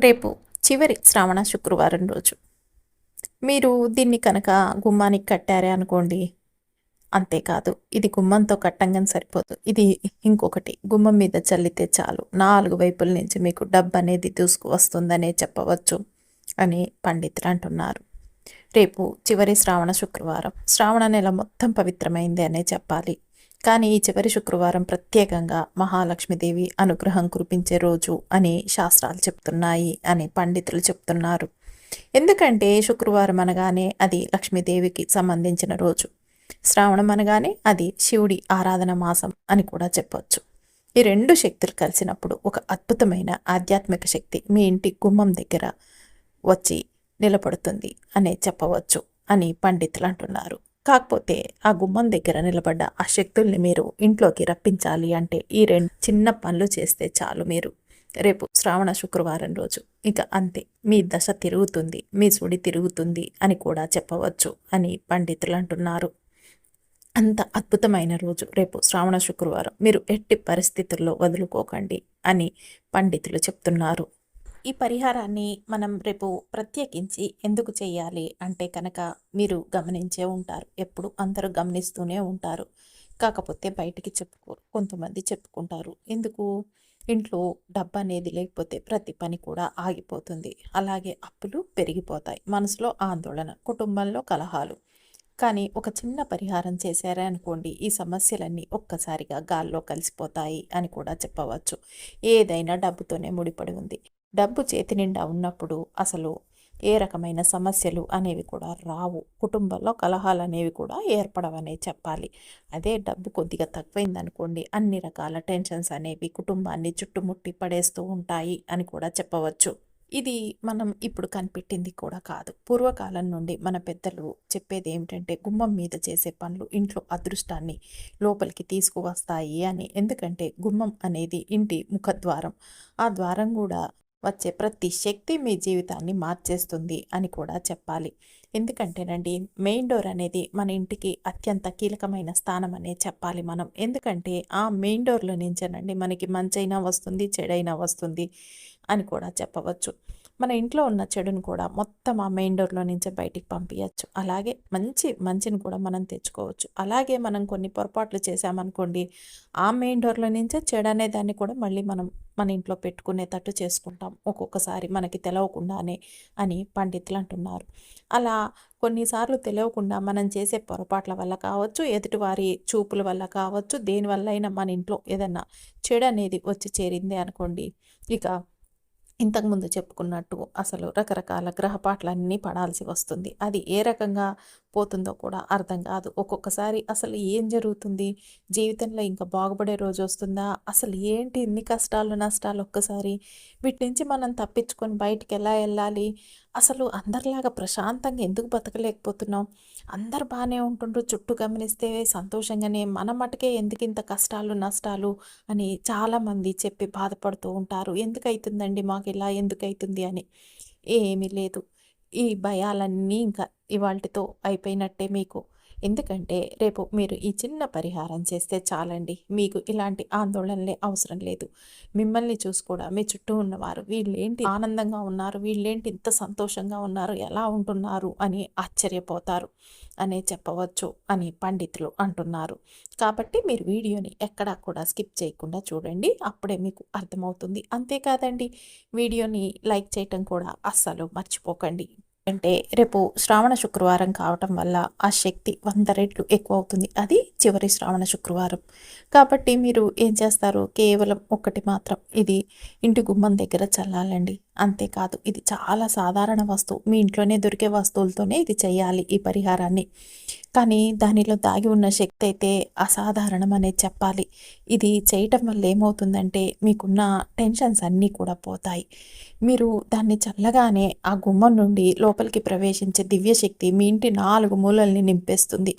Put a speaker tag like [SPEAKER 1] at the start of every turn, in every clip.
[SPEAKER 1] రేపు చివరి శ్రావణ శుక్రవారం రోజు. మీరు దీన్ని కనుక గుమ్మానికి కట్టారే అనుకోండి అంతేకాదు ఇది గుమ్మంతో కట్టంగానే సరిపోదు. ఇది ఇంకొకటి గుమ్మం మీద చల్లితే చాలు. నాలుగు వైపుల నుంచి మీకు డబ్బు అనేది దూసుకు వస్తుందనే చెప్పవచ్చు అని పండితులు అంటున్నారు. రేపు చివరి శ్రావణ శుక్రవారం. శ్రావణ నెల మొత్తం పవిత్రమైంది అనే చెప్పాలి. కానీ ఈ చివరి శుక్రవారం ప్రత్యేకంగా మహాలక్ష్మీదేవి అనుగ్రహం కురిపించే రోజు అని శాస్త్రాలు చెప్తున్నాయి అని పండితులు చెప్తున్నారు. ఎందుకంటే శుక్రవారం అనగానే అది లక్ష్మీదేవికి సంబంధించిన రోజు. శ్రావణం అనగానే అది శివుడి ఆరాధన మాసం అని కూడా చెప్పవచ్చు ఈ రెండు శక్తులు కలిసినప్పుడు ఒక అద్భుతమైన ఆధ్యాత్మిక శక్తి మీ ఇంటి గుమ్మం దగ్గర వచ్చి నిలబడుతుంది అనే చెప్పవచ్చు అని పండితులు అంటున్నారు. కాకపోతే ఆ గుమ్మం దగ్గర నిలబడ్డ ఆ శక్తుల్ని మీరు ఇంట్లోకి రప్పించాలి అంటే ఈ రెండు చిన్న పనులు చేస్తే చాలు మీరు. రేపు శ్రావణ శుక్రవారం రోజు. ఇక అంతే. మీ దశ తిరుగుతుంది. మీ సుడి తిరుగుతుంది అని కూడా చెప్పవచ్చు అని పండితులు అంటున్నారు. అంత అద్భుతమైన రోజు. రేపు శ్రావణ శుక్రవారం. మీరు ఎట్టి పరిస్థితుల్లో వదులుకోకండి అని పండితులు చెప్తున్నారు. ఈ పరిహారాన్ని మనం రేపు ప్రత్యేకించి ఎందుకు చేయాలి అంటే కనుక మీరు గమనించే ఉంటారు. ఎప్పుడు అందరూ గమనిస్తూనే ఉంటారు. కాకపోతే బయటికి చెప్పుకోరు కొంతమంది చెప్పుకుంటారు. ఎందుకు? ఇంట్లో డబ్బు అనేది లేకపోతే ప్రతి పని కూడా ఆగిపోతుంది. అలాగే అప్పులు పెరిగిపోతాయి. మనసులో ఆందోళన కుటుంబంలో కలహాలు. కానీ ఒక చిన్న పరిహారం చేశారే అనుకోండి ఈ సమస్యలన్నీ ఒక్కసారిగా గాల్లో కలిసిపోతాయి అని కూడా చెప్పవచ్చు. ఏదైనా డబ్బుతోనే ముడిపడి ఉంది. డబ్బు చేతి నిండా ఉన్నప్పుడు అసలు ఏ రకమైన సమస్యలు అనేవి కూడా రావు. కుటుంబంలో కలహాలు అనేవి కూడా ఏర్పడవనే చెప్పాలి. అదే డబ్బు కొద్దిగా తక్కువైందనుకోండి అన్ని రకాల టెన్షన్స్ అనేవి కుటుంబాన్ని చుట్టుముట్టి పడేస్తూ ఉంటాయి అని కూడా చెప్పవచ్చు. ఇది మనం ఇప్పుడు కనిపెట్టింది కూడా కాదు. పూర్వకాలం నుండి మన పెద్దలు చెప్పేది ఏమిటంటే గుమ్మం మీద చేసే పనులు ఇంట్లో అదృష్టాన్ని లోపలికి తీసుకువస్తాయి అని. ఎందుకంటే గుమ్మం అనేది ఇంటి ముఖద్వారం. ఆ ద్వారం కూడా వచ్చే ప్రతి శక్తి మీ జీవితాన్ని మార్చేస్తుంది అని కూడా చెప్పాలి. ఎందుకంటేనండి మెయిన్ డోర్ అనేది మన ఇంటికి అత్యంత కీలకమైన స్థానం అనే చెప్పాలి మనం. ఎందుకంటే ఆ మెయిన్ డోర్లో నుంచేనండి మనకి మంచైనా వస్తుంది చెడైనా వస్తుంది అని కూడా చెప్పవచ్చు. మన ఇంట్లో ఉన్న చెడును కూడా మొత్తం ఆ మెయిన్ డోర్లో నుంచే బయటికి పంపించచ్చు అలాగే మంచి మంచిని కూడా మనం తెచ్చుకోవచ్చు. అలాగే మనం కొన్ని పొరపాట్లు చేసామనుకోండి ఆ మెయిన్ డోర్లో నుంచే చెడు అనే దాన్ని కూడా మళ్ళీ మనం మన ఇంట్లో పెట్టుకునేటట్టు చేసుకుంటాం. ఒక్కొక్కసారి మనకి తెలవకుండానే అని పండితులు అంటున్నారు. అలా కొన్నిసార్లు తెలియకుండా మనం చేసే పొరపాట్ల వల్ల కావచ్చు ఎదుటివారి చూపుల వల్ల కావచ్చు దేనివల్ల అయినా మన ఇంట్లో ఏదన్నా చెడు అనేది వచ్చి చేరింది అనుకోండి ఇక ఇంతకుముందు చెప్పుకున్నట్టు అసలు రకరకాల గ్రహపాట్లన్నీ పడాల్సి వస్తుంది. అది ఏ రకంగా పోతుందో కూడా అర్థం కాదు. ఒక్కొక్కసారి అసలు ఏం జరుగుతుంది? జీవితంలో ఇంకా బాగుపడే రోజు వస్తుందా? అసలు ఏంటి ఎన్ని కష్టాలు నష్టాలు ఒక్కసారి? వీటి నుంచి మనం తప్పించుకొని బయటికి ఎలా వెళ్ళాలి? అసలు అందరిలాగా ప్రశాంతంగా ఎందుకు బతకలేకపోతున్నాం? అందరు బాగానే ఉంటుండ్రు చుట్టూ గమనిస్తే సంతోషంగానే. మన మటుకే ఎందుకు ఇంత కష్టాలు నష్టాలు అని చాలామంది చెప్పి బాధపడుతూ ఉంటారు. ఎందుకు అవుతుందండి మాకు ఇలా? ఎందుకు అవుతుంది అని. ఏమీ లేదు. ఈ భయాలన్నీ ఇంకా ఇవాళతో అయిపోయినట్టే మీకు. ఎందుకంటే రేపు మీరు ఈ చిన్న పరిహారం చేస్తే చాలండి. మీకు ఇలాంటి ఆందోళనలే అవసరం లేదు. మిమ్మల్ని చూసి కూడా మీ చుట్టూ ఉన్నవారు వీళ్ళేంటి ఆనందంగా ఉన్నారు? వీళ్ళేంటి ఇంత సంతోషంగా ఉన్నారు? ఎలా ఉంటున్నారు? అని ఆశ్చర్యపోతారు. అనే చెప్పవచ్చు అని పండితులు అంటున్నారు. కాబట్టి మీరు వీడియోని ఎక్కడా కూడా స్కిప్ చేయకుండా చూడండి. అప్పుడే మీకు అర్థమవుతుంది. అంతేకాదండి వీడియోని లైక్ చేయటం కూడా అస్సలు మర్చిపోకండి. అంటే రేపు శ్రావణ శుక్రవారం కావటం వల్ల ఆ శక్తి వంద రెట్లు ఎక్కువ అవుతుంది అది చివరి శ్రావణ శుక్రవారం. కాబట్టి మీరు ఏం చేస్తారు? కేవలం ఒకటి మాత్రం ఇది ఇంటి గుమ్మం దగ్గర చల్లాలండి. అంతేకాదు ఇది చాలా సాధారణ వస్తువు. మీ ఇంట్లోనే దొరికే వస్తువులతోనే ఇది చేయాలి ఈ పరిహారాన్ని. కానీ దానిలో దాగి ఉన్న శక్తి అయితే అసాధారణం అనేది చెప్పాలి. ఇది చేయటం వల్ల ఏమవుతుందంటే మీకున్న టెన్షన్స్ అన్నీ కూడా పోతాయి. మీరు దాన్ని చల్లగానే ఆ గుమ్మం నుండి లోపలికి ప్రవేశించే దివ్యశక్తి మీ ఇంటి నాలుగు మూలల్ని నింపేస్తుంది.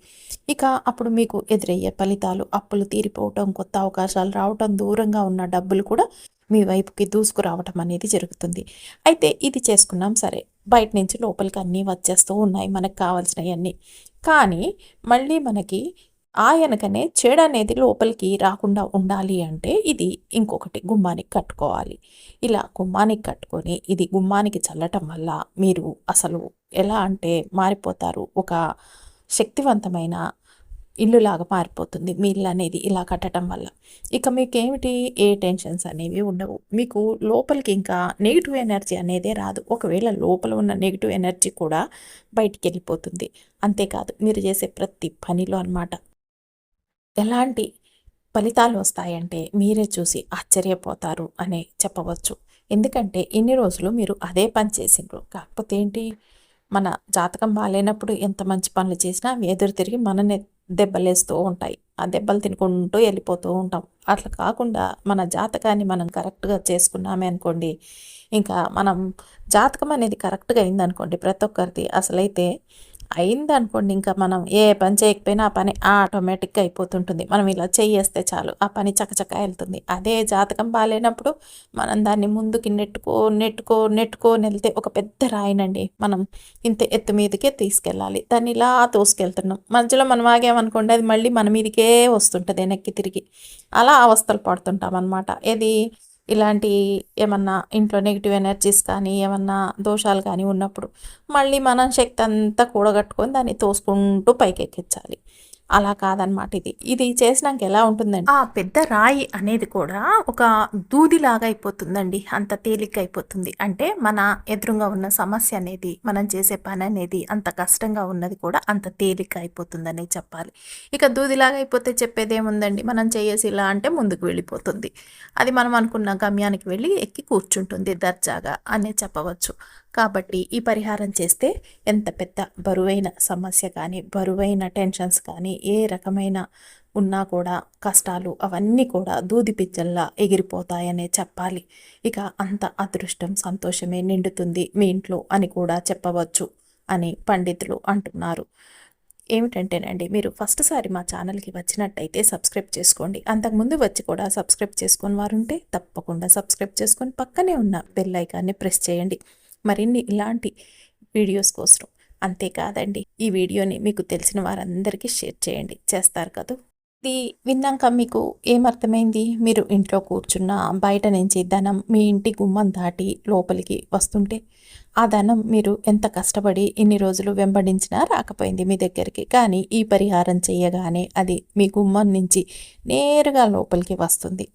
[SPEAKER 1] ఇక అప్పుడు మీకు ఎదురయ్యే ఫలితాలు అప్పులు తీరిపోవటం కొత్త అవకాశాలు రావటం దూరంగా ఉన్న డబ్బులు కూడా మీ వైపుకి దూసుకురావటం అనేది జరుగుతుంది. అయితే ఇది చేసుకున్నాం సరే. బయట నుంచి లోపలికి అన్నీ వచ్చేస్తూ ఉన్నాయి మనకు కావాల్సినవన్నీ కానీ మళ్ళీ మనకి ఆయనకనే చెడు అనేది లోపలికి రాకుండా ఉండాలి అంటే ఇది ఇంకొకటి గుమ్మానికి కట్టుకోవాలి. ఇలా గుమ్మానికి కట్టుకొని ఇది గుమ్మానికి చల్లటం వల్ల మీరు అసలు ఎలా అంటే మారిపోతారు? ఒక శక్తివంతమైన ఇల్లులాగా మారిపోతుంది మీ ఇల్లు అనేది ఇలా కట్టడం వల్ల. ఇక మీకు ఏమిటి ఏ టెన్షన్స్ అనేవి ఉండవు. మీకు లోపలికి ఇంకా నెగిటివ్ ఎనర్జీ అనేదే రాదు. ఒకవేళ లోపల ఉన్న నెగిటివ్ ఎనర్జీ కూడా బయటికి వెళ్ళిపోతుంది అంతేకాదు మీరు చేసే ప్రతి పనిలో అనమాట ఎలాంటి ఫలితాలు వస్తాయంటే మీరే చూసి ఆశ్చర్యపోతారు అని చెప్పవచ్చు. ఎందుకంటే ఇన్ని రోజులు మీరు అదే పని చేసిండ్రు. కాకపోతే ఏంటి? మన జాతకం బాగాలేనప్పుడు ఎంత మంచి పనులు చేసినా ఎదురు తిరిగి మననే దెబ్బలేస్తూ ఉంటాయి. ఆ దెబ్బలు తినుకుంటూ వెళ్ళిపోతూ ఉంటాం. అట్లా కాకుండా మన జాతకాన్ని మనం కరెక్ట్గా చేసుకున్నామే అనుకోండి ఇంకా మనం జాతకం అనేది కరెక్ట్గా అయిందనుకోండి ప్రతి ఒక్కరిది అసలైతే అయిందనుకోండి ఇంకా మనం ఏ పని చేయకపోయినా ఆ పని ఆటోమేటిక్గా అయిపోతుంటుంది. మనం ఇలా చేయేస్తే చాలు ఆ పని చకచక వెళ్తుంది. అదే జాతకం బాగాలేనప్పుడు మనం దాన్ని ముందుకి నెట్టుకో నెట్టుకో నెట్టుకొని వెళ్తే ఒక పెద్ద రాయినండి. మనం ఇంత ఎత్తు మీదకే తీసుకెళ్ళాలి. దాన్ని ఇలా తోసుకెళ్తున్నాం. మధ్యలో మనం ఆగామనుకోండి అది మళ్ళీ మన మీదకే వస్తుంటుంది వెనక్కి తిరిగి. అలా అవస్థలు పడుతుంటాం అనమాట ఇది ఇలాంటి ఏమన్నా ఇంట్లో నెగిటివ్ ఎనర్జీస్ కానీ ఏమన్నా దోషాలు కానీ ఉన్నప్పుడు మళ్ళీ మనం శక్తి అంతా కూడగట్టుకొని దాన్ని తోసుకుంటూ పైకి ఎక్కించాలి అలా కాదనమాట ఇది. ఇది చేసినాక ఎలా ఉంటుందండి? ఆ పెద్ద రాయి అనేది కూడా ఒక దూదిలాగా అయిపోతుందండి. అంత తేలిక అయిపోతుంది. అంటే మన ఎదురుగా ఉన్న సమస్య అనేది మనం చేసే పని అనేది అంత కష్టంగా ఉన్నది కూడా అంత తేలిక అయిపోతుందని చెప్పాలి. ఇక దూదిలాగా అయిపోతే చెప్పేది ఏముందండి మనం చేయేసి ఇలా అంటే ముందుకు వెళ్ళిపోతుంది. అది మనం అనుకున్న గమ్యానికి వెళ్ళి ఎక్కి కూర్చుంటుంది దర్జాగా అనే చెప్పవచ్చు. కాబట్టి ఈ పరిహారం చేస్తే ఎంత పెద్ద బరువైన సమస్య కానీ బరువైన టెన్షన్స్ కానీ ఏ రకమైన ఉన్నా కూడా కష్టాలు అవన్నీ కూడా దూది పిచ్చల్లా ఎగిరిపోతాయనే చెప్పాలి. ఇక అంత అదృష్టం సంతోషమే నిండుతుంది మీ ఇంట్లో అని కూడా చెప్పవచ్చు అని పండితులు అంటున్నారు. ఏమిటంటేనండి మీరు ఫస్ట్ సారి మా ఛానల్కి వచ్చినట్టయితే సబ్స్క్రైబ్ చేసుకోండి. అంతకుముందు వచ్చి కూడా సబ్స్క్రైబ్ చేసుకొని వారు ఉంటే తప్పకుండా సబ్స్క్రైబ్ చేసుకొని పక్కనే ఉన్న బెల్ ఐకాన్ని ప్రెస్ చేయండి. మరిన్ని ఇలాంటి వీడియోస్ కోసం అంతేకాదండి. ఈ వీడియోని మీకు తెలిసిన వారందరికీ షేర్ చేయండి. చేస్తారు కదా? ఇది విన్నాక మీకు ఏమర్థమైంది? మీరు ఇంట్లో కూర్చున్న బయట నుంచి ధనం మీ ఇంటి గుమ్మం దాటి లోపలికి వస్తుంటే ఆ ధనం మీరు ఎంత కష్టపడి ఇన్ని రోజులు వెంబడించినా రాకపోయింది మీ దగ్గరికి. కానీ ఈ పరిహారం చేయగానే అది మీ గుమ్మం నుంచి నేరుగా లోపలికి వస్తుంది.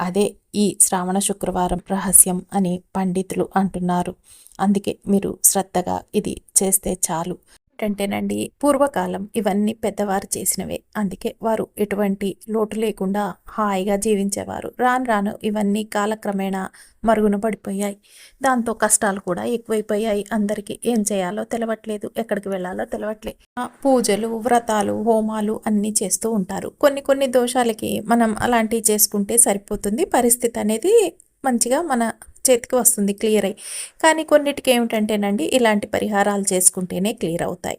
[SPEAKER 1] అదే ఈ శ్రావణ శుక్రవారం రహస్యం అని పండితులు అంటున్నారు. అందుకే మీరు శ్రద్ధగా ఇది చేస్తే చాలు. ఏంటంటేనండి పూర్వకాలం ఇవన్నీ పెద్దవారు చేసినవే. అందుకే వారు ఎటువంటి లోటు లేకుండా హాయిగా జీవించేవారు. రాను రాను ఇవన్నీ కాలక్రమేణా మరుగున పడిపోయాయి. దాంతో కష్టాలు కూడా ఎక్కువైపోయాయి. అందరికీ ఏం చేయాలో తెలవట్లేదు. ఎక్కడికి వెళ్ళాలో తెలవట్లేదు పూజలు వ్రతాలు హోమాలు అన్నీ చేస్తూ ఉంటారు. కొన్ని కొన్ని దోషాలకి మనం అలాంటివి చేసుకుంటే సరిపోతుంది. పరిస్థితి అనేది మంచిగా మన చేతికి వస్తుంది క్లియర్ అయ్యి. కానీ కొన్నిటికి ఏమిటంటేనండి ఇలాంటి పరిహారాలు చేసుకుంటేనే క్లియర్ అవుతాయి.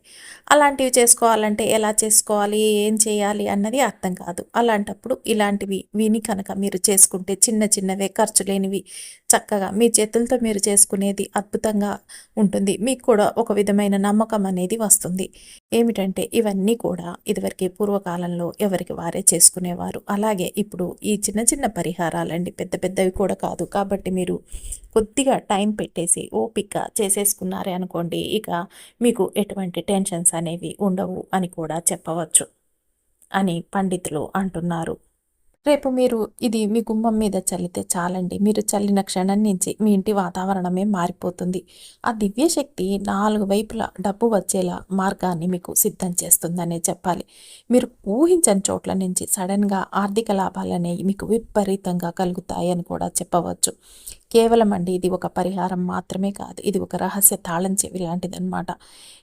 [SPEAKER 1] అలాంటివి చేసుకోవాలంటే ఎలా చేసుకోవాలి ఏం చేయాలి అన్నది అర్థం కాదు. అలాంటప్పుడు ఇలాంటివి విని కనుక మీరు చేసుకుంటే చిన్న చిన్నవే ఖర్చు లేనివి చక్కగా మీ చేతులతో మీరు చేసుకునేది అద్భుతంగా ఉంటుంది. మీకు కూడా ఒక విధమైన నమ్మకం అనేది వస్తుంది. ఏమిటంటే ఇవన్నీ కూడా ఇదివరకు పూర్వకాలంలో ఎవరికి వారే చేసుకునేవారు. అలాగే ఇప్పుడు ఈ చిన్న చిన్న పరిహారాలండి పెద్ద పెద్దవి కూడా కాదు. కాబట్టి మీరు కొద్దిగా టైం పెట్టేసి ఓపిక చేసేసుకున్నారే అనుకోండి ఇక మీకు ఎటువంటి టెన్షన్స్ అనేవి ఉండవు అని కూడా చెప్పవచ్చు అని పండితులు అంటున్నారు. రేపు మీరు ఇది మీ గుమ్మం మీద చల్లితే చాలండి. మీరు చల్లిన క్షణం నుంచి మీ ఇంటి వాతావరణమే మారిపోతుంది. ఆ దివ్యశక్తి నాలుగు వైపులా డబ్బు వచ్చేలా మార్గాన్ని మీకు సిద్ధం చేస్తుందనే చెప్పాలి. మీరు ఊహించని చోట్ల నుంచి సడన్గా ఆర్థిక లాభాలనేవి మీకు విపరీతంగా కలుగుతాయని కూడా చెప్పవచ్చు. కేవలం అండి ఇది ఒక పరిహారం మాత్రమే కాదు. ఇది ఒక రహస్య తాళం చెవి లాంటిదన్నమాట.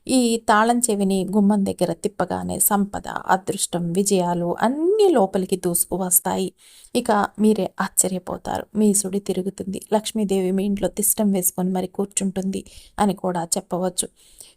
[SPEAKER 1] ఈ తాళం చెవిని గుమ్మం దగ్గర తిప్పగానే సంపద అదృష్టం విజయాలు అన్నీ లోపలికి దూసుకు వస్తాయి. ఇక మీరే ఆశ్చర్యపోతారు. మీ సుడి తిరుగుతుంది. లక్ష్మీదేవి మీ ఇంట్లో తిష్టం వేసుకొని మరి కూర్చుంటుంది అని కూడా చెప్పవచ్చు.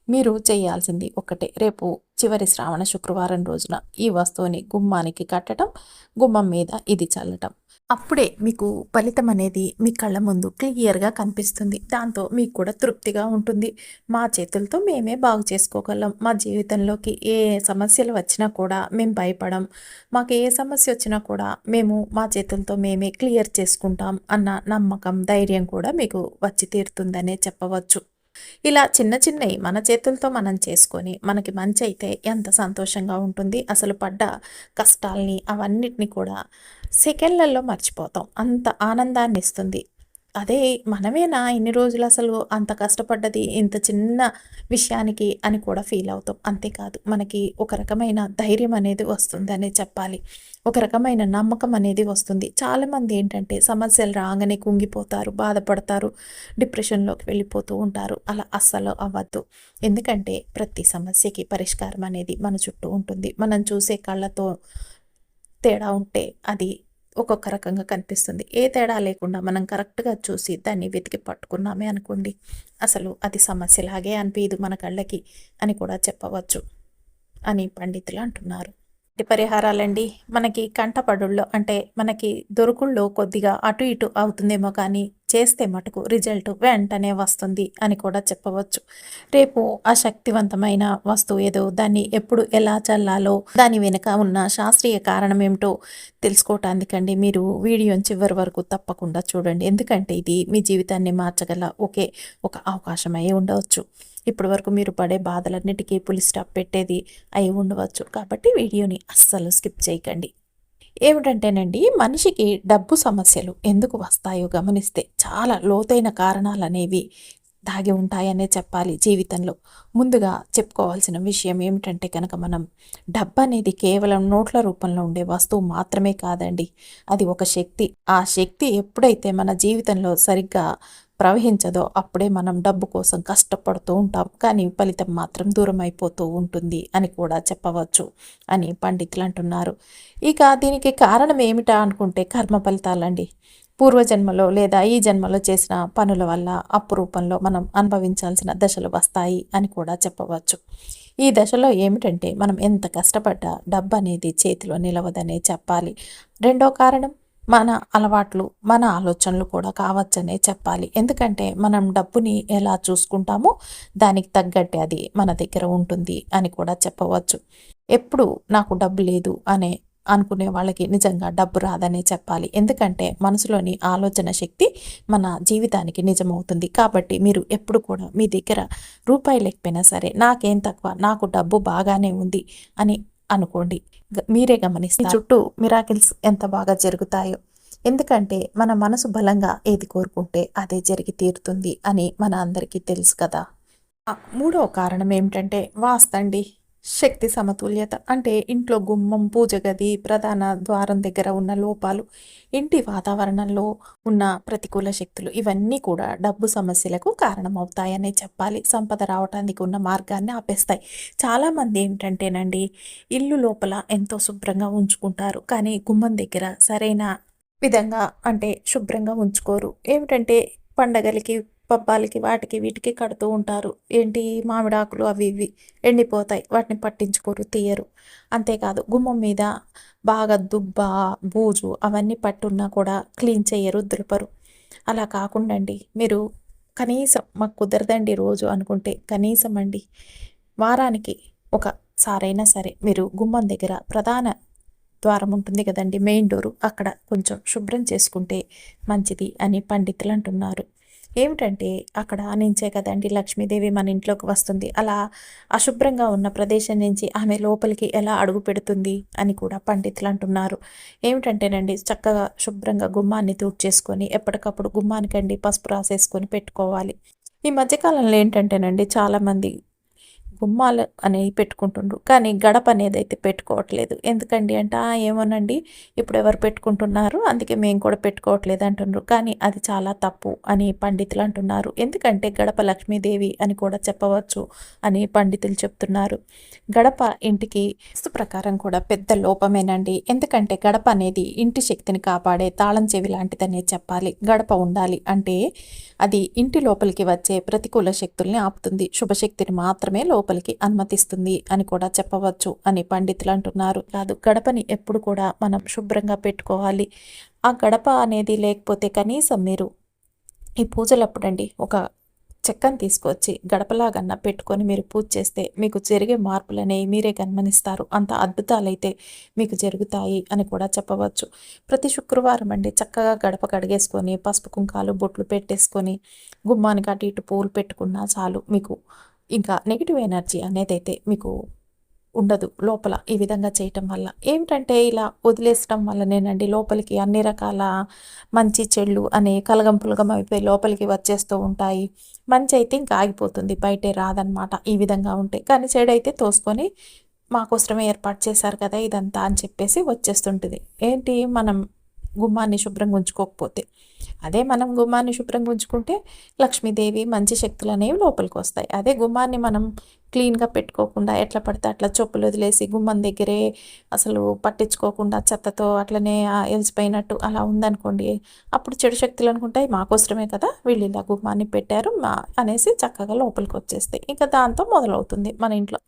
[SPEAKER 1] మీరు చేయాల్సింది ఒకటే. రేపు చివరి శ్రావణ శుక్రవారం రోజున ఈ వస్తువుని గుమ్మానికి కట్టడం గుమ్మం మీద ఇది చల్లటం. అప్పుడే మీకు ఫలితం అనేది మీ కళ్ళ ముందు క్లియర్గా కనిపిస్తుంది. దాంతో మీకు కూడా తృప్తిగా ఉంటుంది. మా చేతులతో మేమే బాగు చేసుకోగలం. మా జీవితంలోకి ఏ సమస్యలు వచ్చినా కూడా మేము భయపడం మాకు ఏ సమస్య వచ్చినా కూడా మేము మా చేతులతో మేమే క్లియర్ చేసుకుంటాం అన్న నమ్మకం ధైర్యం కూడా మీకు వచ్చి తీరుతుందనే చెప్పవచ్చు. ఇలా చిన్న చిన్నవి మన చేతులతో మనం చేసుకొని మనకి మంచి అయితే ఎంత సంతోషంగా ఉంటుంది. అసలు పడ్డ కష్టాల్ని అవన్నిటిని కూడా సెకండ్లలో మర్చిపోతాం. అంత ఆనందాన్ని ఇస్తుంది అదే మనమేనా ఇన్ని రోజులు అసలు అంత కష్టపడ్డది ఇంత చిన్న విషయానికి అని కూడా ఫీల్ అవుతాం. అంతేకాదు మనకి ఒక రకమైన ధైర్యం అనేది వస్తుంది అనే చెప్పాలి. ఒక రకమైన నమ్మకం అనేది వస్తుంది. చాలామంది ఏంటంటే సమస్యలు రాగానే కుంగిపోతారు బాధపడతారు డిప్రెషన్లోకి వెళ్ళిపోతూ ఉంటారు. అలా అస్సలు అవ్వద్దు. ఎందుకంటే ప్రతి సమస్యకి పరిష్కారం అనేది మన చుట్టూ ఉంటుంది. మనం చూసే కళ్ళతో తేడా ఉంటే అది ఒక్కొక్క రకంగా కనిపిస్తుంది. ఏ తేడా లేకుండా మనం కరెక్ట్గా చూసి దాన్ని వెతికి పట్టుకున్నామే అనుకోండి అసలు అది సమస్యలాగే అనిపించదు మన కళ్ళకి అని కూడా చెప్పవచ్చు అని పండితులు అంటున్నారు. పరిహారాలండి? మనకి కంటపడుల్లో అంటే మనకి దొరుకుల్లో కొద్దిగా అటు ఇటు అవుతుందేమో కానీ చేస్తే మటుకు రిజల్ట్ వెంటనే వస్తుంది అని కూడా చెప్పవచ్చు. రేపు ఆ శక్తివంతమైన వస్తువు ఏదో దాన్ని ఎప్పుడు ఎలా చల్లాలో దాని వెనుక ఉన్న శాస్త్రీయ కారణం ఏమిటో తెలుసుకోవటానికండి మీరు వీడియో చివరి వరకు తప్పకుండా చూడండి. ఎందుకంటే ఇది మీ జీవితాన్ని మార్చగల ఒకే ఒక అవకాశమై ఉండవచ్చు. ఇప్పటి వరకు మీరు పడే బాధలన్నిటికీ పులి స్టాప్ పెట్టేది అయి ఉండవచ్చు. కాబట్టి వీడియోని అస్సలు స్కిప్ చేయకండి. ఏమిటంటేనండి మనిషికి డబ్బు సమస్యలు ఎందుకు వస్తాయో గమనిస్తే చాలా లోతైన కారణాలు అనేవి దాగి ఉంటాయనే చెప్పాలి జీవితంలో. ముందుగా చెప్పుకోవాల్సిన విషయం ఏమిటంటే కనుక మనం డబ్బు అనేది కేవలం నోట్ల రూపంలో ఉండే వస్తువు మాత్రమే కాదండి. అది ఒక శక్తి. ఆ శక్తి ఎప్పుడైతే మన జీవితంలో సరిగ్గా ప్రవహించదో అప్పుడే మనం డబ్బు కోసం కష్టపడుతూ ఉంటాం. కానీ ఫలితం మాత్రం దూరం అయిపోతూ ఉంటుంది అని కూడా చెప్పవచ్చు అని పండితులు అంటున్నారు. ఇక దీనికి కారణం ఏమిటా అనుకుంటే కర్మ ఫలితాలండి. పూర్వజన్మలో లేదా ఈ జన్మలో చేసిన పనుల వల్ల అప్పు రూపంలో మనం అనుభవించాల్సిన దశలు వస్తాయి అని కూడా చెప్పవచ్చు. ఈ దశలో ఏమిటంటే మనం ఎంత కష్టపడ్డా డబ్బు అనేది చేతిలో నిలవదనే చెప్పాలి. రెండో కారణం మన అలవాట్లు మన ఆలోచనలు కూడా కావచ్చనే చెప్పాలి. ఎందుకంటే మనం డబ్బుని ఎలా చూసుకుంటామో దానికి తగ్గట్టే అది మన దగ్గర ఉంటుంది అని కూడా చెప్పవచ్చు. ఎప్పుడు నాకు డబ్బు లేదు అనే అనుకునే వాళ్ళకి నిజంగా డబ్బు రాదనే చెప్పాలి. ఎందుకంటే మనసులోని ఆలోచన శక్తి మన జీవితానికి నిజమవుతుంది. కాబట్టి మీరు ఎప్పుడు కూడా మీ దగ్గర రూపాయి లేకపోయినా సరే నాకేం తక్కువ నాకు డబ్బు బాగానే ఉంది అని అనుకోండి. మీరే గమనిస్తే చుట్టూ మిరాకిల్స్ ఎంత బాగా జరుగుతాయో. ఎందుకంటే మన మనసు బలంగా ఏది కోరుకుంటే అదే జరిగి తీరుతుంది అని మన అందరికీ తెలుసు కదా. మూడవ కారణం ఏమిటంటే వాస్తండి శక్తి సమతుల్యత అంటే ఇంట్లో గుమ్మం పూజ గది ప్రధాన ద్వారం దగ్గర ఉన్న లోపాలు ఇంటి వాతావరణంలో ఉన్న ప్రతికూల శక్తులు ఇవన్నీ కూడా డబ్బు సమస్యలకు కారణమవుతాయనే చెప్పాలి. సంపద రావటానికి ఉన్న మార్గాన్ని ఆపేస్తాయి. చాలామంది ఏంటంటేనండి ఇల్లు లోపల ఎంతో శుభ్రంగా ఉంచుకుంటారు. కానీ గుమ్మం దగ్గర సరైన విధంగా అంటే శుభ్రంగా ఉంచుకోరు. ఏమిటంటే పండగలకి పబ్బాలకి వాటికి వీటికి కడుతూ ఉంటారు. ఏంటి? మామిడాకులు అవి ఇవి ఎండిపోతాయి. వాటిని పట్టించుకోరు తీయరు. అంతేకాదు గుమ్మం మీద బాగా దుబ్బ బూజు అవన్నీ పట్టున్నా కూడా క్లీన్ చేయరు దులపరు. అలా కాకుండా అండి మీరు కనీసం మాకు కుదరదండి రోజు అనుకుంటే కనీసం అండి వారానికి ఒక సారైనా సరే మీరు గుమ్మం దగ్గర ప్రధాన ద్వారం ఉంటుంది కదండి మెయిన్ డోరు అక్కడ కొంచెం శుభ్రం చేసుకుంటే మంచిది అని పండితులు అంటున్నారు. ఏమిటంటే అక్కడ నుంచే కదండి లక్ష్మీదేవి మన ఇంట్లోకి వస్తుంది. అలా అశుభ్రంగా ఉన్న ప్రదేశం నుంచి ఆమె లోపలికి ఎలా అడుగు పెడుతుంది అని కూడా పండితులు అంటున్నారు. ఏమిటంటేనండి చక్కగా శుభ్రంగా గుమ్మాన్ని తూడ్చేసుకొని ఎప్పటికప్పుడు గుమ్మానికండి పసుపు రాసేసుకొని పెట్టుకోవాలి. ఈ మధ్యకాలంలో ఏంటంటేనండి చాలామంది బొమ్మలు అనేవి పెట్టుకుంటుండ్రు. కానీ గడప అనేది అయితే పెట్టుకోవట్లేదు. ఎందుకండి అంటే ఏమోనండి ఇప్పుడు ఎవరు పెట్టుకుంటున్నారు? అందుకే మేము కూడా పెట్టుకోవట్లేదు అంటున్నారు కానీ అది చాలా తప్పు అని పండితులు అంటున్నారు. ఎందుకంటే గడప లక్ష్మీదేవి అని కూడా చెప్పవచ్చు అని పండితులు చెప్తున్నారు. గడప ఇంటికి ప్రకారం కూడా పెద్ద లోపమేనండి. ఎందుకంటే గడప అనేది ఇంటి శక్తిని కాపాడే తాళం చెవి లాంటిదనే చెప్పాలి. గడప ఉండాలి అంటే అది ఇంటి లోపలికి వచ్చే ప్రతికూల శక్తుల్ని ఆపుతుంది. శుభశక్తిని మాత్రమే లోపల లోపలికి అనుమతిస్తుంది అని కూడా చెప్పవచ్చు అని పండితులు అంటున్నారు. కాదు గడపని ఎప్పుడు కూడా మనం శుభ్రంగా పెట్టుకోవాలి. ఆ గడప అనేది లేకపోతే కనీసం మీరు ఈ పూజలప్పుడండి ఒక చెక్కను తీసుకొచ్చి గడపలాగన్నా పెట్టుకొని మీరు పూజ చేస్తే మీకు జరిగే మార్పులనే మీరే గమనిస్తారు. అంత అద్భుతాలైతే మీకు జరుగుతాయి అని కూడా చెప్పవచ్చు. ప్రతి శుక్రవారం అండి చక్కగా గడప కడిగేసుకొని పసుపు కుంకాలు బొట్లు పెట్టేసుకొని గుమ్మానికి అటు ఇటు పూలు పెట్టుకున్నా చాలు మీకు ఇంకా నెగిటివ్ ఎనర్జీ అనేది అయితే మీకు ఉండదు లోపల ఈ విధంగా చేయటం వల్ల. ఏమిటంటే ఇలా వదిలేసడం వల్లనేనండి లోపలికి అన్ని రకాల మంచి చెళ్ళు అనే కలగంపులగం అయిపోయి లోపలికి వచ్చేస్తూ ఉంటాయి. మంచి అయితే ఇంకా ఆగిపోతుంది బయటే రాదనమాట ఈ విధంగా ఉంటే. కానీ చెడు అయితే తోసుకొని మాకోసమే ఏర్పాటు చేశారు కదా ఇదంతా అని చెప్పేసి వచ్చేస్తుంటుంది. ఏంటి? మనం గుమ్మాన్ని శుభ్రంగా ఉంచుకోకపోతే. అదే మనం గుమ్మాన్ని శుభ్రంగా ఉంచుకుంటే లక్ష్మీదేవి మంచి శక్తులు అనేవి లోపలికి వస్తాయి. అదే గుమ్మాన్ని మనం క్లీన్గా పెట్టుకోకుండా ఎట్లా పడితే అట్లా చెప్పులు వదిలేసి గుమ్మం దగ్గరే అసలు పట్టించుకోకుండా చెత్తతో అట్లనే ఎలిసిపోయినట్టు అలా ఉందనుకోండి అప్పుడు చెడు శక్తులు అనుకుంటాయి మాకోసమే కదా వీళ్ళు ఇలా గుమ్మాన్ని పెట్టారు మా అనేసి చక్కగా లోపలికి వచ్చేస్తాయి. ఇంకా దాంతో మొదలవుతుంది మన ఇంట్లో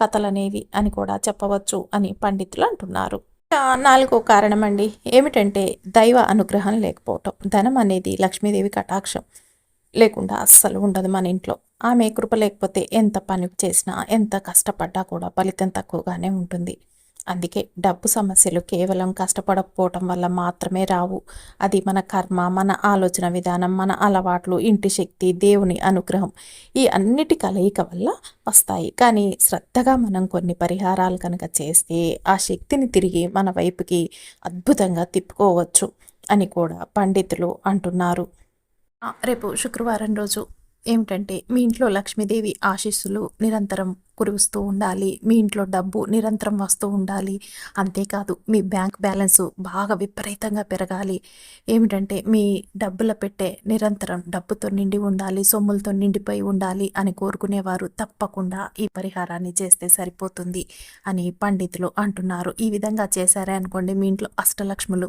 [SPEAKER 1] కథలు అనేవి అని కూడా చెప్పవచ్చు అని పండితులు అంటున్నారు. నాలుగో కారణం అండి ఏమిటంటే దైవ అనుగ్రహం లేకపోవటం. ధనం అనేది లక్ష్మీదేవి కటాక్షం లేకుండా అస్సలు ఉండదు మన ఇంట్లో. ఆమె కృప లేకపోతే ఎంత పని చేసినా ఎంత కష్టపడ్డా కూడా ఫలితం తక్కువగానే ఉంటుంది. అందుకే డబ్బు సమస్యలు కేవలం కష్టపడకపోవటం వల్ల మాత్రమే రావు. అది మన కర్మ మన ఆలోచన విధానం మన అలవాట్లు ఇంటి శక్తి దేవుని అనుగ్రహం. ఈ అన్నిటి కలయిక వల్ల వస్తాయి. కానీ శ్రద్ధగా మనం కొన్ని పరిహారాలు కనుక చేస్తే ఆ శక్తిని తిరిగి మన వైపుకి అద్భుతంగా తిప్పుకోవచ్చు అని కూడా పండితులు అంటున్నారు. రేపు శుక్రవారం రోజు ఏమిటంటే మీ ఇంట్లో లక్ష్మీదేవి ఆశీస్సులు నిరంతరం కురుస్తూ ఉండాలి మీ ఇంట్లో డబ్బు నిరంతరం వస్తూ ఉండాలి. అంతేకాదు మీ బ్యాంక్ బ్యాలెన్స్ బాగా విపరీతంగా పెరగాలి. ఏమిటంటే మీ డబ్బుల పెట్టే నిరంతరం డబ్బుతో నిండి ఉండాలి సొమ్ములతో నిండిపోయి ఉండాలి అని కోరుకునేవారు తప్పకుండా ఈ పరిహారాన్ని చేస్తే సరిపోతుంది అని పండితులు అంటున్నారు. ఈ విధంగా చేశారే అనుకోండి మీ ఇంట్లో అష్టలక్ష్ములు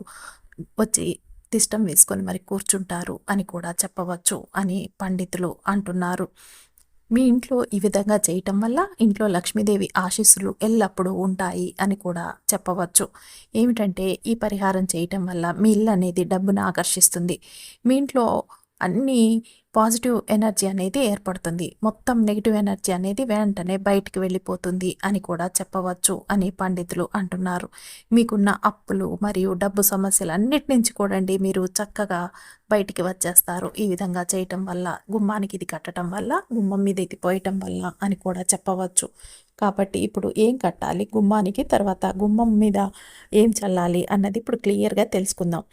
[SPEAKER 1] వచ్చి తిష్టం వేసుకొని మరి కూర్చుంటారు అని కూడా చెప్పవచ్చు అని పండితులు అంటున్నారు. మీ ఇంట్లో ఈ విధంగా చేయటం వల్ల ఇంట్లో లక్ష్మీదేవి ఆశీస్సులు ఎల్లప్పుడూ ఉంటాయి అని కూడా చెప్పవచ్చు. ఏమిటంటే ఈ పరిహారం చేయటం వల్ల మీ ఇల్లు అనేది డబ్బును ఆకర్షిస్తుంది. మీ ఇంట్లో అన్నీ పాజిటివ్ ఎనర్జీ అనేది ఏర్పడుతుంది. మొత్తం నెగిటివ్ ఎనర్జీ అనేది వెంటనే బయటికి వెళ్ళిపోతుంది అని కూడా చెప్పవచ్చు అని పండితులు అంటున్నారు. మీకున్న అప్పులు మరియు డబ్బు సమస్యలు అన్నిటి నుంచి కూడండి మీరు చక్కగా బయటికి వచ్చేస్తారు. ఈ విధంగా చేయటం వల్ల గుమ్మానికి ఇది కట్టడం వల్ల గుమ్మం మీద ఇది పోయటం వల్ల అని కూడా చెప్పవచ్చు. కాబట్టి ఇప్పుడు ఏం కట్టాలి? గుమ్మానికి తర్వాత గుమ్మం మీద ఏం చల్లాలి? అన్నది ఇప్పుడు క్లియర్గా తెలుసుకుందాం.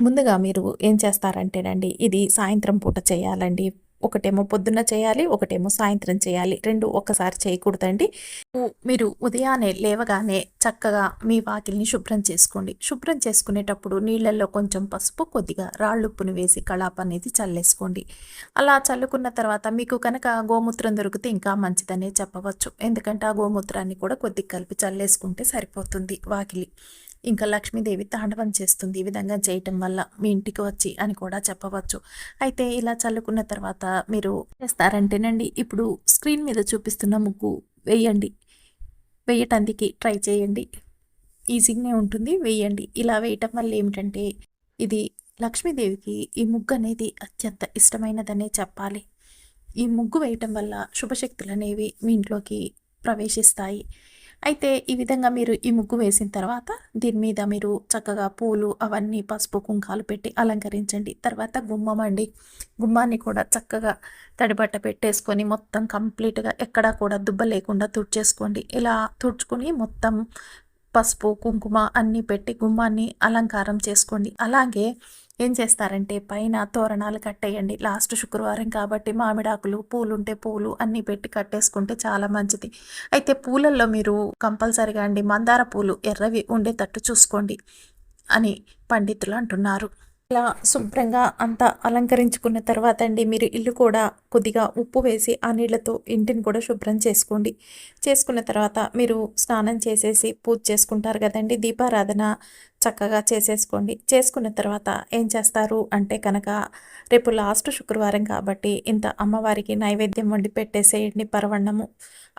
[SPEAKER 1] ముందుగా మీరు ఏం చేస్తారంటేనండి ఇది సాయంత్రం పూట చేయాలండి. ఒకటేమో పొద్దున్న చేయాలి ఒకటేమో సాయంత్రం చేయాలి. రెండు ఒక్కసారి చేయకూడదండి. మీరు ఉదయాన్నే లేవగానే చక్కగా మీ వాకిల్ని శుభ్రం చేసుకోండి. శుభ్రం చేసుకునేటప్పుడు నీళ్ళల్లో కొంచెం పసుపు కొద్దిగా రాళ్ళుప్పును వేసి కళాప అనేది చల్లేసుకోండి. అలా చల్లుకున్న తర్వాత మీకు కనుక గోమూత్రం దొరికితే ఇంకా మంచిదనే చెప్పవచ్చు. ఎందుకంటే ఆ గోమూత్రాన్ని కూడా కొద్దిగా కలిపి చల్లేసుకుంటే సరిపోతుంది వాకిలి. ఇంకా లక్ష్మీదేవి తాండవం చేస్తుంది. ఈ విధంగా చేయటం వల్ల మీ ఇంటికి వచ్చి అని కూడా చెప్పవచ్చు. అయితే ఇలా చల్లుకున్న తర్వాత మీరు చేస్తారంటేనండి ఇప్పుడు స్క్రీన్ మీద చూపిస్తున్న ముగ్గు వేయండి. వేయటానికి ట్రై చేయండి. ఈజీగానే ఉంటుంది. వేయండి. ఇలా వేయటం వల్ల ఏమిటంటే ఇది లక్ష్మీదేవికి ఈ ముగ్గు అనేది అత్యంత ఇష్టమైనదనే చెప్పాలి. ఈ ముగ్గు వేయటం వల్ల శుభశక్తులు అనేవి మీ ఇంట్లోకి ప్రవేశిస్తాయి. అయితే ఈ విధంగా మీరు ఈ ముగ్గు వేసిన తర్వాత దీని మీద మీరు చక్కగా పూలు అవన్నీ పసుపు కుంకాలు పెట్టి అలంకరించండి. తర్వాత గుమ్మం అండి. గుమ్మాన్ని కూడా చక్కగా తడిబట్ట పెట్టేసుకొని మొత్తం కంప్లీట్గా ఎక్కడా కూడా దుబ్బ లేకుండా తుడిచేసుకోండి. ఇలా తుడుచుకొని మొత్తం పసుపు కుంకుమ అన్నీ పెట్టి గుమ్మాన్ని అలంకారం చేసుకోండి. అలాగే ఏం చేస్తారంటే పైన తోరణాలు కట్టేయండి. లాస్ట్ శుక్రవారం కాబట్టి మామిడాకులు పూలుంటే పూలు అన్నీ పెట్టి కట్టేసుకుంటే చాలా మంచిది. అయితే పూలల్లో మీరు కంపల్సరిగా అండి మందార పూలు ఎర్రవి ఉండేటట్టు చూసుకోండి అని పండితులు అంటున్నారు. ఇలా శుభ్రంగా అంతా అలంకరించుకున్న తర్వాత అండి మీరు ఇల్లు కూడా కొద్దిగా ఉప్పు వేసి ఆ నీళ్ళతో ఇంటిని కూడా శుభ్రం చేసుకోండి. చేసుకున్న తర్వాత మీరు స్నానం చేసేసి పూజ చేసుకుంటారు కదండి. దీపారాధన చక్కగా చేసేసుకోండి. చేసుకున్న తర్వాత ఏం చేస్తారు అంటే కనుక రేపు లాస్ట్ శుక్రవారం కాబట్టి ఇంత అమ్మవారికి నైవేద్యం వండి పెట్టేసేయండి పరవణము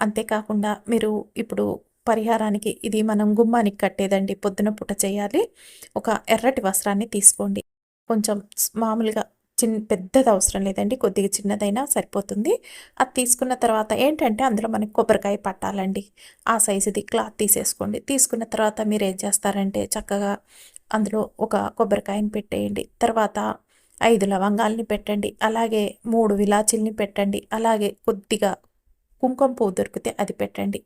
[SPEAKER 1] అంతేకాకుండా మీరు ఇప్పుడు పరిహారానికి ఇది మనం గుమ్మానికి కట్టేదండి. పొద్దున పూట చేయాలి. ఒక ఎర్రటి వస్త్రాన్ని తీసుకోండి. కొంచెం మామూలుగా చిన్న పెద్దది అవసరం లేదండి. కొద్దిగా చిన్నదైనా సరిపోతుంది. అది తీసుకున్న తర్వాత ఏంటంటే అందులో మనకి కొబ్బరికాయ పట్టాలండి. ఆ సైజుది క్లాత్ తీసేసుకోండి. తీసుకున్న తర్వాత మీరు ఏం చేస్తారంటే చక్కగా అందులో ఒక కొబ్బరికాయని పెట్టేయండి. తర్వాత ఐదు లవంగాల్ని పెట్టండి. అలాగే మూడు విలాచిల్ని పెట్టండి. అలాగే కొద్దిగా కుంకుమ పువ్వు దొరికితే అది పెట్టండి.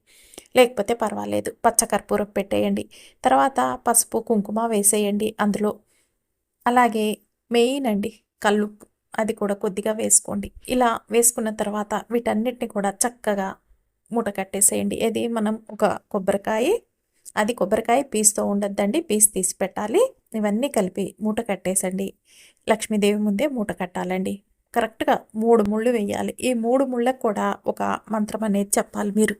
[SPEAKER 1] లేకపోతే పర్వాలేదు. పచ్చకర్పూరం పెట్టేయండి. తర్వాత పసుపు కుంకుమ వేసేయండి అందులో. అలాగే మెయిన్ అండి కల్లుప్పు. అది కూడా కొద్దిగా వేసుకోండి. ఇలా వేసుకున్న తర్వాత వీటన్నిటిని కూడా చక్కగా మూట కట్టేసేయండి. ఇది మనం ఒక కొబ్బరికాయ అది కొబ్బరికాయ పీస్తో ఉండద్దండి. పీస్ తీసి పెట్టాలి. ఇవన్నీ కలిపి మూట కట్టేసండి. లక్ష్మీదేవి ముందే మూట కట్టాలండి. కరెక్ట్గా మూడు ముళ్ళు వేయాలి. ఈ మూడు ముళ్ళకు కూడా ఒక మంత్రం అనేది చెప్పాలి మీరు.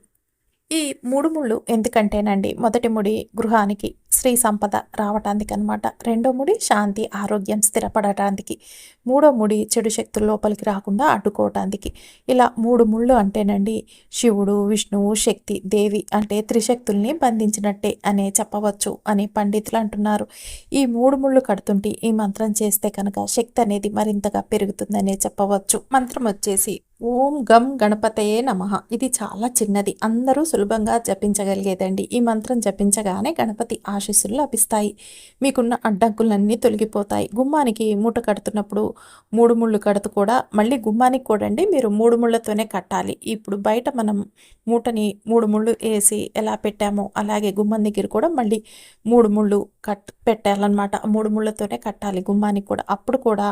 [SPEAKER 1] ఈ మూడు ముళ్ళు ఎందుకంటేనండి మొదటి ముడి గృహానికి శ్రీ సంపద రావటానికి అనమాట రెండో ముడి శాంతి ఆరోగ్యం స్థిరపడటానికి. మూడో ముడి చెడు శక్తుల లోపలికి రాకుండా అడ్డుకోవటానికి. ఇలా మూడు ముళ్ళు అంటేనండి శివుడు విష్ణువు శక్తి దేవి అంటే త్రిశక్తుల్ని బంధించినట్టే అనే చెప్పవచ్చు అని పండితులు అంటున్నారు. ఈ మూడు ముళ్ళు కడుతుంటే ఈ మంత్రం చేస్తే కనుక శక్తి అనేది మరింతగా పెరుగుతుందనే చెప్పవచ్చు. మంత్రం వచ్చేసి ఓం గం గణపతయే నమ. ఇది చాలా చిన్నది. అందరూ సులభంగా జపించగలిగేదండి. ఈ మంత్రం జపించగానే గణపతి ఆ ఆశీస్సులు లభిస్తాయి. మీకున్న అడ్డంకులన్నీ తొలగిపోతాయి. గుమ్మానికి మూట కడుతున్నప్పుడు మూడు ముళ్ళు కడుతూ కూడా మళ్ళీ గుమ్మానికి కూడా అండి మీరు మూడు ముళ్ళతోనే కట్టాలి. ఇప్పుడు బయట మనం మూటని మూడు ముళ్ళు వేసి ఎలా పెట్టామో అలాగే గుమ్మం దగ్గర కూడా మళ్ళీ మూడు ముళ్ళు కట్ పెట్టాలన్నమాట. మూడు ముళ్ళతోనే కట్టాలి గుమ్మానికి కూడా. అప్పుడు కూడా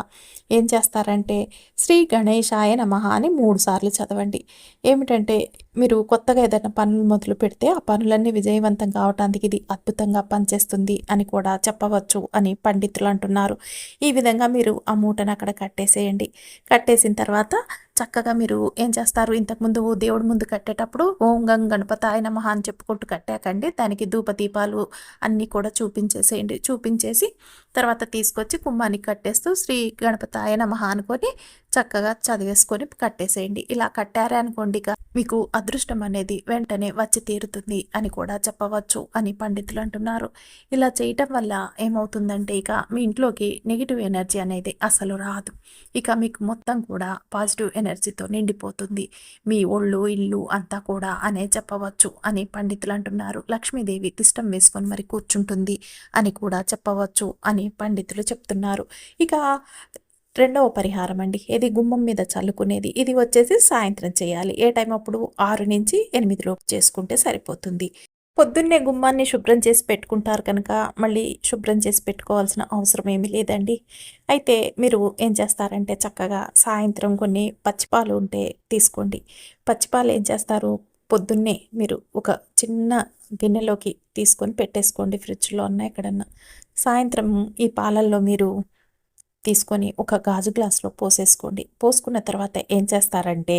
[SPEAKER 1] ఏం చేస్తారంటే శ్రీ గణేశాయ నమ అని మూడు సార్లు చదవండి. ఏమిటంటే మీరు కొత్తగా ఏదైనా పనులు మొదలు పెడితే ఆ పనులన్నీ విజయవంతం కావటానికి ఇది అద్భుతంగా పనిచేస్తుంది అని కూడా చెప్పవచ్చు అని పండితులు అంటున్నారు. ఈ విధంగా మీరు ఆ మూటను అక్కడ కట్టేసేయండి. కట్టేసిన తర్వాత చక్కగా మీరు ఏం చేస్తారు? ఇంతకుముందు దేవుడి ముందు కట్టేటప్పుడు ఓం గం ఆయన నమ అని చెప్పుకుంటూ కట్టాకండి. దానికి ధూప దీపాలు అన్నీ కూడా చూపించేసేయండి. చూపించేసి తర్వాత తీసుకొచ్చి కుంభానికి కట్టేస్తూ శ్రీ గణపతాయ నమహ అనుకొని చక్కగా చదివేసుకొని కట్టేసేయండి. ఇలా కట్టారే అనుకోండి మీకు అదృష్టం అనేది వెంటనే వచ్చి తీరుతుంది అని కూడా చెప్పవచ్చు అని పండితులు అంటున్నారు. ఇలా చేయటం వల్ల ఏమవుతుందంటే ఇక మీ ఇంట్లోకి నెగిటివ్ ఎనర్జీ అనేది అసలు రాదు. ఇక మీకు మొత్తం కూడా పాజిటివ్ ఎనర్జీతో నిండిపోతుంది. మీ ఒళ్ళు ఇల్లు అంతా కూడా అనే చెప్పవచ్చు అని పండితులు అంటున్నారు. లక్ష్మీదేవి తిష్టం వేసుకొని మరి కూర్చుంటుంది అని కూడా చెప్పవచ్చు అని పండితులు చెప్తున్నారు. ఇక రెండవ పరిహారం అండి. ఇది గుమ్మం మీద చల్లుకునేది. ఇది వచ్చేసి సాయంత్రం చేయాలి. ఏ టైం అప్పుడు? ఆరు నుంచి ఎనిమిది లోపు చేసుకుంటే సరిపోతుంది. పొద్దున్నే గుమ్మాన్ని శుభ్రం చేసి పెట్టుకుంటారు కనుక మళ్ళీ శుభ్రం చేసి పెట్టుకోవాల్సిన అవసరం ఏమీ లేదండి. అయితే మీరు ఏం చేస్తారంటే చక్కగా సాయంత్రం కొన్ని పచ్చిపాలు ఉంటే తీసుకోండి. పచ్చిపాలు ఏం చేస్తారు? పొద్దున్నే మీరు ఒక చిన్న గిన్నెలోకి తీసుకొని పెట్టేసుకోండి. ఫ్రిడ్జ్లో ఉన్న ఎక్కడన్నా. సాయంత్రం ఈ పాలల్లో మీరు తీసుకొని ఒక గాజు గ్లాస్లో పోసేసుకోండి. పోసుకున్న తర్వాత ఏం చేస్తారంటే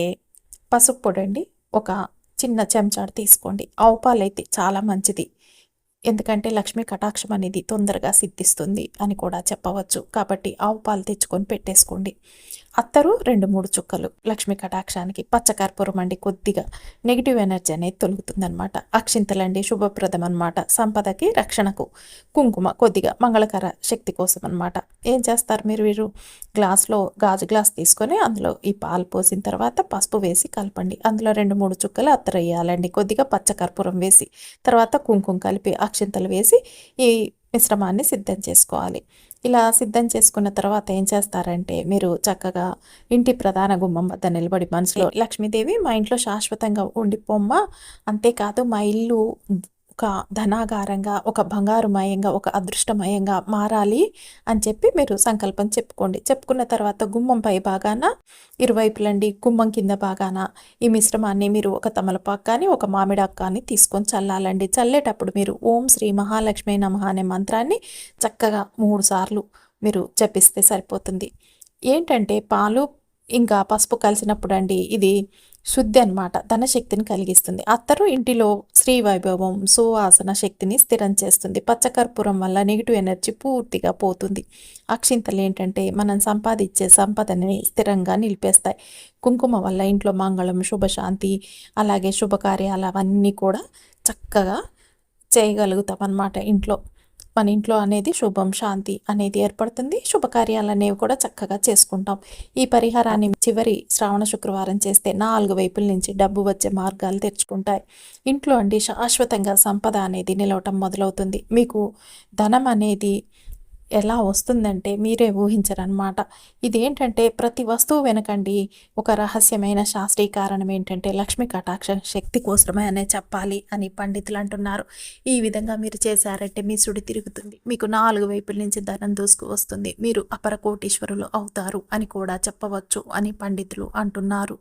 [SPEAKER 1] పసుపు పొడండి ఒక చిన్న చెంచాడు తీసుకోండి. ఆవు పాలు అయితే చాలా మంచిది. ఎందుకంటే లక్ష్మీ కటాక్షం అనేది తొందరగా సిద్ధిస్తుంది అని కూడా చెప్పవచ్చు. కాబట్టి ఆవు పాలు తెచ్చుకొని పెట్టేసుకోండి. అత్తరు రెండు మూడు చుక్కలు. లక్ష్మీ కటాక్షానికి పచ్చకర్పూరం అండి. కొద్దిగా నెగిటివ్ ఎనర్జీ అనేది తొలుగుతుందనమాట అక్షింతలండి శుభప్రదం అనమాట సంపదకి రక్షణకు కుంకుమ కొద్దిగా మంగళకర శక్తి కోసం అనమాట ఏం చేస్తారు మీరు వీరు? గ్లాస్లో గాజు గ్లాస్ తీసుకొని అందులో ఈ పాలు పోసిన తర్వాత పసుపు వేసి కలపండి. అందులో రెండు మూడు చుక్కలు అత్తరు వేయాలండి కొద్దిగా పచ్చకర్పూరం వేసి తర్వాత కుంకుమ కలిపి అక్షింతలు వేసి ఈ మిశ్రమాన్ని సిద్ధం చేసుకోవాలి. ఇలా సిద్ధం చేసుకున్న తర్వాత ఏం చేస్తారంటే మీరు చక్కగా ఇంటి ప్రధాన గుమ్మం వద్ద నిలబడి మనసులో లక్ష్మీదేవి మా ఇంట్లో శాశ్వతంగా ఉండిపోమ్మ అంతేకాదు మా ఇల్లు ఒక ధనాగారంగా ఒక బంగారుమయంగా ఒక అదృష్టమయంగా మారాలి అని చెప్పి మీరు సంకల్పం చెప్పుకోండి. చెప్పుకున్న తర్వాత గుమ్మం పై భాగాన ఇరువైపులండి గుమ్మం కింద భాగాన ఈ మిశ్రమాన్ని మీరు ఒక తమలపాకు కానీ ఒక మామిడాకు కానీ తీసుకొని చల్లాలండి. చల్లేటప్పుడు మీరు ఓం శ్రీ మహాలక్ష్మి నమ అనే మంత్రాన్ని చక్కగా మూడు సార్లు మీరు జపిస్తే సరిపోతుంది. ఏంటంటే పాలు ఇంకా పసుపు కలిసినప్పుడు అండి ఇది శుద్ధి అన్నమాట ధనశక్తిని కలిగిస్తుంది. అత్తరు ఇంటిలో శ్రీ వైభవం సువాసన శక్తిని స్థిరం చేస్తుంది. పచ్చకర్పూరం వల్ల నెగిటివ్ ఎనర్జీ పూర్తిగా పోతుంది. అక్షింతలు ఏంటంటే మనం సంపాదించే సంపదని స్థిరంగా నిలిపేస్తాయి. కుంకుమ వల్ల ఇంట్లో మంగళం శుభశాంతి అలాగే శుభకార్యాలు అవన్నీ కూడా చక్కగా చేయగలుగుతాం అన్నమాట ఇంట్లో. మన ఇంట్లో అనేది శుభం శాంతి అనేది ఏర్పడుతుంది. శుభకార్యాలు అనేవి కూడా చక్కగా చేసుకుంటాం. ఈ పరిహారాన్ని చివరి శ్రావణ శుక్రవారం చేస్తే నాలుగు వైపుల నుంచి డబ్బు వచ్చే మార్గాలు తెరుచుకుంటాయి. ఇంట్లో అండి శాశ్వతంగా సంపద అనేది నిలవటం మొదలవుతుంది. మీకు ధనం అనేది ఎలా వస్తుందంటే మీరే ఊహించరనమాట ఇదేంటంటే ప్రతి వస్తువు వెనకండి ఒక రహస్యమైన శాస్త్రీయ కారణం ఏంటంటే లక్ష్మీ కటాక్ష శక్తి కోసమే అనే చెప్పాలి అని పండితులు అంటున్నారు. ఈ విధంగా మీరు చేశారంటే మీ సుడి తిరుగుతుంది. మీకు నాలుగు వైపుల నుంచి ధనం దూసుకు వస్తుంది. మీరు అపర కోటీశ్వరులు అవుతారు అని కూడా చెప్పవచ్చు అని పండితులు అంటున్నారు.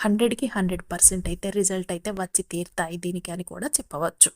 [SPEAKER 1] హండ్రెడ్కి హండ్రెడ్ పర్సెంట్ అయితే రిజల్ట్ అయితే వచ్చి తీరుతాయి దీనికి అని కూడా చెప్పవచ్చు.